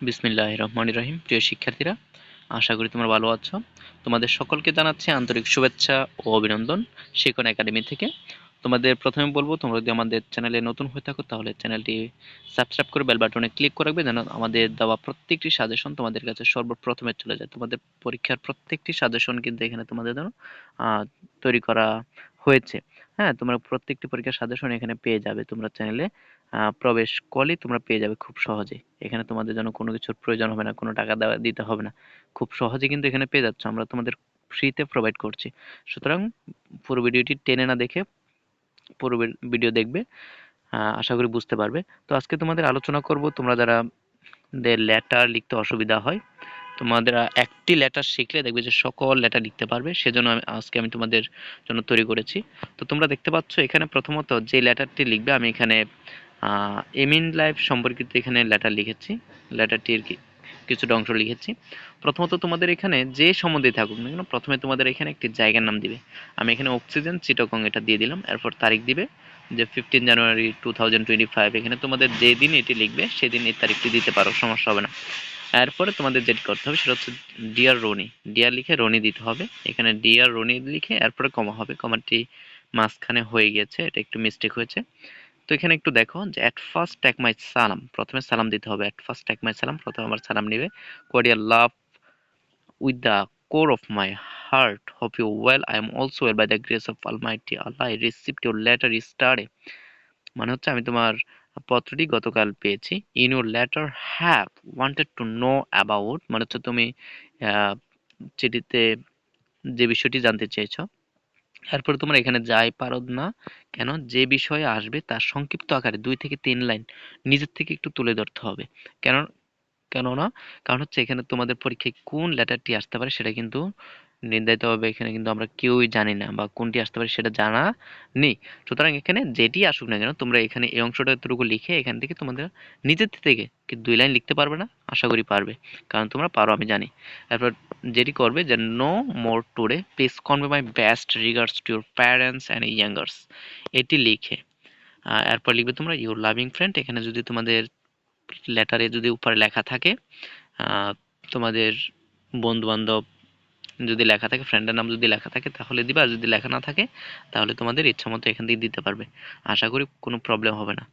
বিসমিল্লাহ রহমান রহিম। প্রিয় শিক্ষার্থীরা আশা করি তোমরা ভালো আছো। তোমাদের সকলকে জানাচ্ছি আন্তরিক শুভেচ্ছা ও অভিনন্দন শিখন একাডেমি থেকে। তোমাদের প্রথমে বলব তোমরা যদি আমাদের চ্যানেলে নতুন হয়ে থাকো তাহলে চ্যানেলটি সাবস্ক্রাইব করে বেল বাটনে ক্লিক করে রাখবে যেন আমাদের দেওয়া প্রত্যেকটি সাজেশন তোমাদের কাছে সর্বপ্রথমে চলে যায়। তোমাদের পরীক্ষার প্রত্যেকটি সাজেশন কিন্তু এখানে তোমাদের আহ, তৈরি করা হয়েছে। হ্যাঁ তোমরা প্রত্যেকটি পরীক্ষার সাজেশন এখানে পেয়ে যাবে তোমরা চ্যানেলে। প্রবেশ করলেই তোমরা পেয়ে যাবে খুব সহজে। এখানে তোমাদের জন্য কোনো কিছুর প্রয়োজন হবে না, কোনো টাকা দেওয়া, দিতে হবে না। খুব সহজে কিন্তু এখানে পেয়ে যাচ্ছ, আমরা তোমাদের ফ্রিতে প্রোভাইড করছি। সুতরাং পুরো ভিডিওটি টেনে না দেখে পুরো ভিডিও দেখবে আশা করি বুঝতে পারবে। তো আজকে তোমাদের আলোচনা করব, তোমরা যারা লেটার লিখতে অসুবিধা হয়, তোমাদের একটি লেটার শিখলে দেখবে যে সকল লেটার লিখতে পারবে, সেজন্য আমি, আজকে আমি তোমাদের জন্য তৈরি করেছি। তো তোমরা দেখতে পাচ্ছ এখানে প্রথমত যে লেটারটি লিখবে, আমি এখানে এমিন লাইফ সম্পর্কিত এখানে লেটার লিখেছি। লেটারটির কিছুটা অংশ লিখেছি। প্রথমত তোমাদের এখানে যে সম্বন্ধে থাকুক না কেন, প্রথমে তোমাদের এখানে একটি জায়গার নাম দিবে। আমি এখানে অক্সিজেন চিটকং এটা দিয়ে দিলাম। এরপর তারিখ দিবে যে fifteen January two thousand twenty five এখানে তোমাদের যেদিন এটি লিখবে, সেদিন এই তারিখটি দিতে পারো, সমস্যা হবে না। এরপরে তোমাদের যেটি করতে হবে, সেটা হচ্ছে ডিয়ার রনি ডিয়ার লিখে রনি দিতে হবে। এখানে ডিয়ার রনি লিখে, এরপরে কমা হবে। কমাটি মাঝখানে হয়ে গিয়েছে। এটা একটু মিস্টেক হয়েছে। তো এখানে একটু দেখো যে অ্যাট ফার্স্ট ট্যাক মাই সালাম প্রথমে সালাম দিতে হবে। অ্যাট ফার্স্ট ট্যাক মাই সালাম প্রথমে আমার সালাম নেবে। Cordial love with the core of my heart hope you well I am also well by the grace of almighty Allah I your letter স্টারে মানে হচ্ছে আমি তোমার পত্রটি গতকাল পেয়েছি। In your letter have wanted to know about মানে হচ্ছে তুমি চিঠিতে যে বিষয়টি জানতে চেয়েছো এরপরে তোমরা এখানে যাই পারো না। কেন? যে বিষয়ে আসবে তার সংক্ষিপ্ত আকারে দুই থেকে তিন লাইন নিজের থেকে একটু তুলে ধরতে হবে। কেন? কেননা? কারণ হচ্ছে এখানে তোমাদের পরীক্ষায় কোন লেটারটি আসতে পারে সেটা কিন্তু নির্ধারিত হবে এখানে কিন্তু আমরা কেউই জানি না বা কোনটি আসতে পারে সেটা জানা নেই। সুতরাং এখানে যেটি আসুক না কেন, তোমরা এখানে এই অংশটা এতটুকু লিখে এখান থেকে তোমাদের নিজের থেকে কি দুই লাইন লিখতে পারবে না? আশা করি পারবে, কারণ তোমরা পারো আমি জানি। তারপর যেটি করবে যে no more today please convey my best regards to your parents and youngers এটি লিখে এরপর লিখবে তোমরা ইউর লাভিং ফ্রেন্ড এখানে যদি তোমাদের লেটারে যদি উপরে লেখা থাকে তোমাদের বন্ধু বান্ধব যদি লেখা থাকে ফ্রেন্ডের নাম যদি লেখা থাকে, তাহলে দিবা। যদি লেখা না থাকে, তাহলে তোমাদের ইচ্ছা মতো এখান থেকে দিতে পারবে। আশা করি কোনো প্রবলেম হবে না।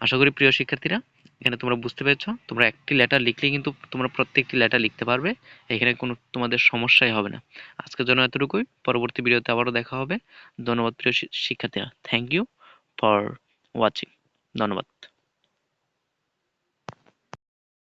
আশা করি প্রিয় শিক্ষার্থীরা, এখানে তোমরা বুঝতে পেরেছ, তোমরা একটি লেটার লিখলে কিন্তু তোমরা প্রত্যেকটি লেটার লিখতে পারবে। এখানে কোনো তোমাদের সমস্যাই হবে না। আজকের জন্য এতটুকুই। পরবর্তী ভিডিওতে আবারও দেখা হবে। ধন্যবাদ প্রিয় শিক্ষার্থীরা। থ্যাংক ইউ ফর ওয়াচিং ধন্যবাদ।